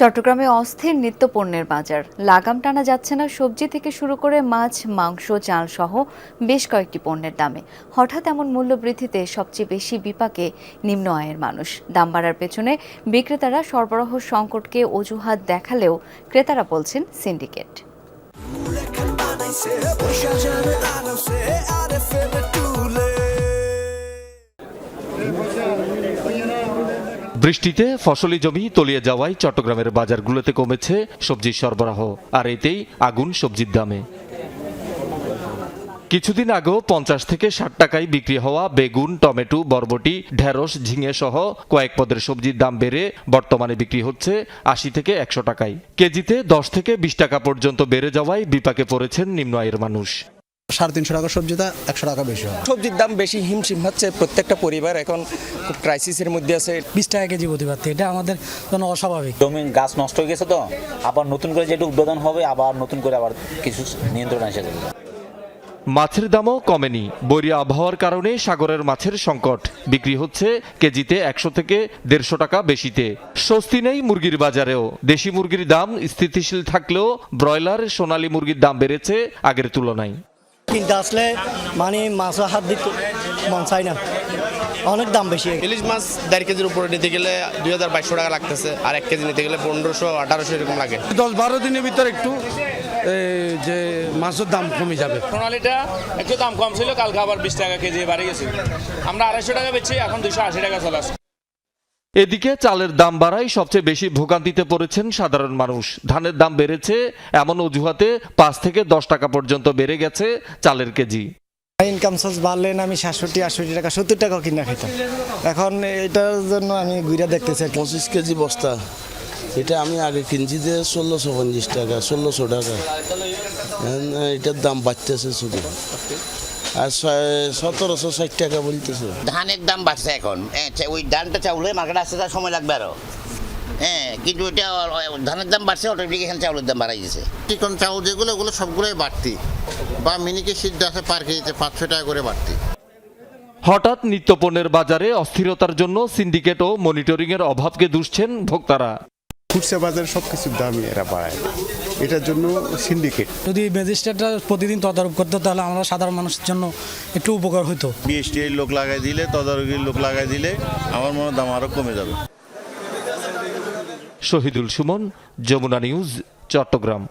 চট্টগ্রামে অস্থির নিত্যপণ্যের বাজার। লাগাম টানা যাচ্ছে না সবজি থেকে শুরু করে মাছ, মাংস চাল সহ বেশ কয়েকটি পণ্যের দামে। হঠাৎ এমন মূল্য বৃদ্ধিতে সবচেয়ে বেশি বিপাকে নিম্ন আয়ের মানুষ। দাম বাড়ার পেছনে বিক্রেতারা সরবরাহ সংকটকে অজুহাত দেখালেও ক্রেতারা বলছেন, সিন্ডিকেট। বৃষ্টিতে ফসলি জমি তলিয়ে যাওয়ায় চট্টগ্রামের বাজারগুলোতে কমেছে সবজি সরবরাহ, আর এতেই আগুন সবজির দামে। কিছুদিন আগেও পঞ্চাশ থেকে ষাট টাকায় বিক্রি হওয়া বেগুন, টমেটো, বরবটি, ঢেঁড়স, ঝিঙে সহ কয়েক পদের সবজির দাম বেড়ে বর্তমানে বিক্রি হচ্ছে আশি থেকে একশো টাকায়। কেজিতে দশ থেকে বিশ টাকা পর্যন্ত বেড়ে যাওয়ায় বিপাকে পড়েছেন নিম্ন আয়ের মানুষ। সাড়ে তিনশো টাকার সবজিটা একশো টাকা বেশি হয় সবজির দাম বেশি হিমশিম হচ্ছে প্রত্যেকটা পরিবার। এখন খুব ক্রাইসিসের মধ্যে আছে। বিশ টাকা কেজি প্রতিপাত্তি এটা আমাদের জন্য অস্বাভাবিক। জমি গাছ নষ্ট হয়ে গেছে তো আবার নতুন করে যেটা উদ্বোধন হবে আবার নতুন করে আবার কিছু নিয়ন্ত্রণ এসে যাবে। মাছের দামও কমেনি। বৈরী আবহাওয়ার কারণে সাগরের মাছের সংকট। বিক্রি হচ্ছে কেজিতে একশো থেকে দেড়শো টাকা বেশিতে। স্বস্তি নেই মুরগির বাজারেও। দেশি মুরগির দাম স্থিতিশীল থাকলেও ব্রয়লার সোনালী মুরগির দাম বেড়েছে আগের তুলনায়। কিনতে আসলে মানে মাছও হাত দিতে মন চাই না। অনেক দাম বেশি। ইলিশ মাছ দেড় কেজির উপরে নিতে গেলে দুই হাজার বাইশশো টাকা লাগতেছে আর এক কেজি নিতে গেলে পনেরোশো আঠারোশো এরকম লাগে। দশ বারো দিনের ভিতরে একটু যে মাছের দাম কমে যাবে। সোনালিটা একটু দাম কম ছিল কালকে আবার বিশ টাকা কেজি বাড়ে গেছে। আমরা আড়াইশো টাকা বেচছি এখন দুশো আশি টাকা চলে আসছে। এদিকে চালের দাম বাড়ায় সবচেয়ে বেশি ভোগান্তিতে পড়েছেন সাধারণ মানুষ। ধানের দাম বেড়েছে এমন অজুহাতে পাঁচ থেকে দশ টাকা পর্যন্ত বেড়ে গেছে চালের কেজি। ইনকাম সোর্স বাড়লেন আমি সাতষট্টি আটষট্টি টাকা সত্তর টাকা কিনা খেতাম। এখন এটার জন্য আমি ঘুরে দেখতেছি পঁচিশ কেজি বস্তা। এটা আমি আগে কিনছি যে ষোলোশো পঞ্চাশ টাকা ষোলোশো টাকা। এটার দাম বাড়তেছে শুধু। আর সতেরোশো ষাট টাকা বলতেছে। ধানের দাম বাড়ছে এখন। হ্যাঁ, ওই ধানটা চাউলে মার্কেটে আসতে তার সময় লাগবে আরও। হ্যাঁ কিন্তু এটা ধানের দাম বাড়ছে অটোমেটিক চাউলের দাম বাড়াই দিয়েছে চিকন চাউল যেগুলো ওগুলো সবগুলোই বাড়তি। বা মিনিকে সিদ্ধ আছে পার কেজিতে পাঁচশো টাকা করে বাড়তি। হঠাৎ নিত্যপণ্যের বাজারে অস্থিরতার জন্য সিন্ডিকেট ও মনিটরিংয়ের অভাবকে দুষছেন ভোক্তারা। খুচরা বাজারে সব কিছুর দামই এরা বাড়ায়। এটার জন্য সিন্ডিকেট যদি ম্যাজিস্ট্রেটরা প্রতিদিন তদারক করতো তাহলে আমরা সাধারণ মানুষের জন্য একটু উপকার হতো এর লোক লাগাই দিলে তদারকির লোক লাগাই দিলে আমার মনে দাম আরও কমে যাবে। শহীদুল সুমন যমুনা নিউজ চট্টগ্রাম।